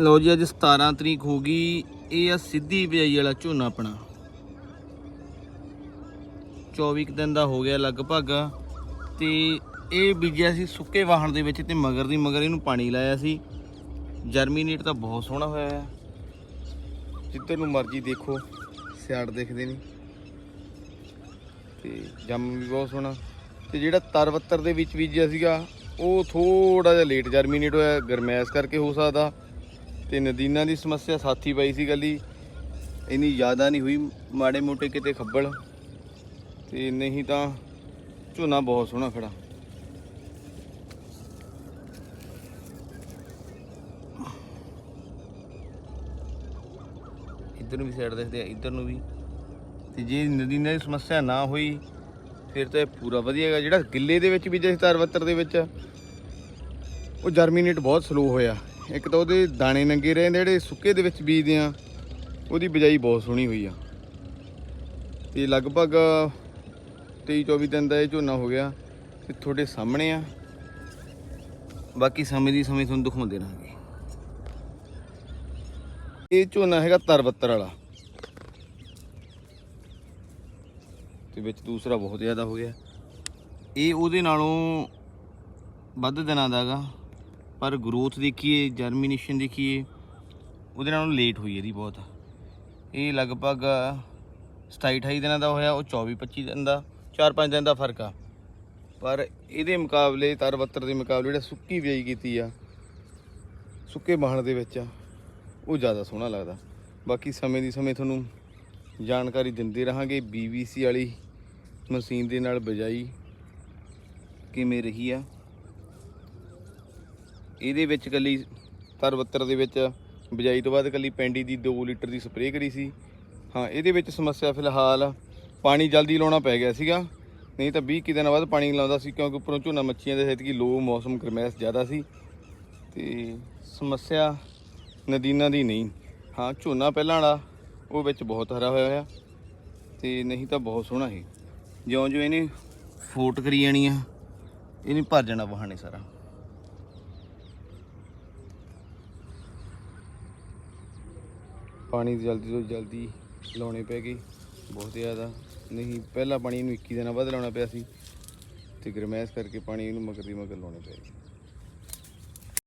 ਲਓ ਜੀ, ਅੱਜ 17 ਤਰੀਕ ਹੋ ਗਈ। ਇਹ ਆ ਸਿੱਧੀ ਬਿਜਾਈ ਵਾਲਾ ਝੋਨਾ ਆਪਣਾ। 24 ਕੁ ਦਿਨ ਦਾ ਹੋ ਗਿਆ ਲਗਭਗ। ਤੇ ਇਹ ਬੀਜਿਆ ਸੀ ਸੁੱਕੇ ਵਾਹਣ ਦੇ ਵਿੱਚ ਤੇ ਮਗਰ ਦੀ ਮਗਰ ਇਹਨੂੰ ਪਾਣੀ ਲਾਇਆ ਸੀ। ਜਰਮੀਨੇਟ ਤਾਂ ਬਹੁਤ ਸੋਹਣਾ ਹੋਇਆ ਹੈ। ਜਿੱਧਰ ਨੂੰ ਮਰਜ਼ੀ ਦੇਖੋ, ਸਿਆੜ ਦੇਖਦੇ ਨੇ ਤੇ ਜੰਮ ਵੀ ਬਹੁਤ ਸੋਹਣਾ। ਤੇ ਜਿਹੜਾ ਤਰਵੱਤਰ ਦੇ ਵਿੱਚ ਬੀਜਿਆ ਸੀਗਾ, ਉਹ ਥੋੜਾ ਜਿਹਾ ਲੇਟ ਜਰਮੀਨੇਟ ਹੋਇਆ, ਗਰਮੈਸ਼ ਕਰਕੇ ਹੋ ਸਕਦਾ। ਤੇ ਨਦੀਨਾਂ ਦੀ ਸਮੱਸਿਆ ਸਾਥੀ ਪਈ ਸੀ ਗੱਲੀ। ਇੰਨੀ ਜ਼ਿਆਦਾ ਨਹੀਂ ਹੋਈ, ਮਾੜੇ ਮੋਟੇ ਕਿਤੇ ਖੱਬਲ। ਤੇ ਨਹੀਂ ਤਾਂ ਝੋਨਾ ਬਹੁਤ ਸੋਹਣਾ ਖੜਾ। ਇੱਧਰ ਨੂੰ ਵੀ ਸਾਈਡ ਦੇਖਦੇ ਆ, ਇੱਧਰ ਨੂੰ ਵੀ। ਤੇ ਜੇ ਨਦੀਨਾਂ ਦੀ ਸਮੱਸਿਆ ਨਾ ਹੋਈ, ਫਿਰ ਤਾਂ ਇਹ ਪੂਰਾ ਵਧੀਆ ਹੈਗਾ। ਜਿਹੜਾ ਗਿੱਲੇ ਦੇ ਵਿੱਚ ਵੀ ਜੇ 73 ਦੇ ਵਿੱਚ, ਉਹ ਜਰਮੀਨੇਟ ਬਹੁਤ ਸਲੋ ਹੋਇਆ। ਇੱਕ ਤਾਂ ਉਹਦੇ ਦਾਣੇ ਨੰਗੇ ਰਹੇ ਨੇ ਜਿਹੜੇ ਸੁੱਕੇ ਦੇ ਵਿੱਚ ਬੀਜਦੇ ਆ, ਉਹਦੀ ਬਿਜਾਈ ਬਹੁਤ ਸੋਹਣੀ ਹੋਈ ਆ। ਤੇ ਲਗਭਗ 23 24 ਦਿਨ ਦਾ ਇਹ ਝੋਨਾ ਹੋ ਗਿਆ ਤੇ ਤੁਹਾਡੇ ਸਾਹਮਣੇ ਆ। ਬਾਕੀ ਸਮੇਂ ਦੀ ਸਮੇਂ ਤੁਹਾਨੂੰ ਦਿਖਾਉਂਦੇ ਰਹਾਂਗੇ। ਇਹ ਝੋਨਾ ਹੈਗਾ ਤਰਬੱਤਰ ਵਾਲਾ। ਤੇ ਵਿੱਚ ਦੂਸਰਾ ਬਹੁਤ ਜ਼ਿਆਦਾ ਹੋ ਗਿਆ। ਇਹ ਉਹਦੇ ਨਾਲੋਂ ਵੱਧ ਦਿਨਾਂ ਦਾ ਹੈਗਾ। ਪਰ ਗਰੋਥ ਦੇਖੀਏ ਜਰਮੀਨੇਸ਼ਨ ਦੇਖੀਏ, ਉਹਦੇ ਨਾਲੋਂ ਲੇਟ ਹੋਈ ਇਹਦੀ ਬਹੁਤ। ਇਹ ਲਗਭਗ 27 28 ਦਿਨਾਂ ਦਾ ਹੋਇਆ, ਉਹ 24 25 ਦਿਨ ਦਾ 4-5 ਦਿਨ ਦਾ ਫ਼ਰਕ ਆ। ਪਰ ਇਹਦੇ ਮੁਕਾਬਲੇ ਤਰਵੱਤਰ ਦੇ ਮੁਕਾਬਲੇ ਜਿਹੜਾ ਸੁੱਕੀ ਬਿਜਾਈ ਕੀਤੀ ਆ, ਸੁੱਕੇ ਬਾਹਣ ਦੇ ਵਿੱਚ ਆ, ਉਹ ਜ਼ਿਆਦਾ ਸੋਹਣਾ ਲੱਗਦਾ। ਬਾਕੀ ਸਮੇਂ ਦੀ ਸਮੇਂ ਤੁਹਾਨੂੰ ਜਾਣਕਾਰੀ ਦਿੰਦੇ ਰਹਾਂਗੇ BBC ਵਾਲੀ ਮਸ਼ੀਨ ਦੇ ਨਾਲ ਬਿਜਾਈ ਕਿਵੇਂ ਰਹੀ ਆ। ਇਹਦੇ ਵਿੱਚ ਕੱਲੀ ਤਰਵੱਤਰ ਦੇ ਵਿੱਚ ਬਿਜਾਈ ਤੋਂ ਬਾਅਦ ਕੱਲੀ ਪੈਂਡੀ ਦੀ 2 ਲੀਟਰ ਦੀ ਸਪਰੇਅ ਕਰੀ ਸੀ। ਹਾਂ, ਇਹਦੇ ਵਿੱਚ ਸਮੱਸਿਆ ਫਿਲਹਾਲ ਪਾਣੀ ਜਲਦੀ ਲਾਉਣਾ ਪੈ ਗਿਆ ਸੀਗਾ। ਨਹੀਂ ਤਾਂ 20 ਕੁ ਦਿਨਾਂ ਬਾਅਦ ਪਾਣੀ ਲਾਉਂਦਾ ਸੀ ਕਿਉਂਕਿ ਉੱਪਰੋਂ ਝੋਨਾ ਮੱਛੀਆਂ ਦੇ ਸਹਿਤ ਕੀ ਲੋ ਮੌਸਮ ਗਰਮੈਸ਼ ਜ਼ਿਆਦਾ ਸੀ। ਤੇ ਸਮੱਸਿਆ ਨਦੀਨਾਂ ਦੀ ਨਹੀਂ। ਹਾਂ, ਝੋਨਾ ਪਹਿਲਾਂ ਵਾਲਾ, ਉਹ ਵਿੱਚ ਬਹੁਤ ਹਰਾ ਹੋਇਆ ਹੋਇਆ। ਤੇ ਨਹੀਂ ਤਾਂ ਬਹੁਤ ਸੋਹਣਾ ਸੀ। ਜਿਉਂ ਜਿਉਂ ਇਹਨੇ ਫੋਟ ਕਰੀ ਜਾਣੀ ਆ, ਇਹਨੇ ਭਰ ਜਾਣਾ ਬਹਾਨੇ ਸਾਰਾ। ਪਾਣੀ ਜਲਦੀ ਤੋਂ ਜਲਦੀ ਲਾਉਣੇ ਪੈ ਗਏ। ਬਹੁਤ ਜ਼ਿਆਦਾ। ਨਹੀਂ, ਪਹਿਲਾਂ ਪਾਣੀ ਇਹਨੂੰ 21 ਦਿਨਾਂ ਬਾਅਦ ਲਾਉਣਾ ਪਿਆ ਸੀ। ਤੇ ਗਰਮੈਸ਼ ਕਰਕੇ ਪਾਣੀ ਇਹਨੂੰ ਮਗਰ ਦੀ ਮਗਰ ਲਾਉਣੇ ਪੈ ਗਏ।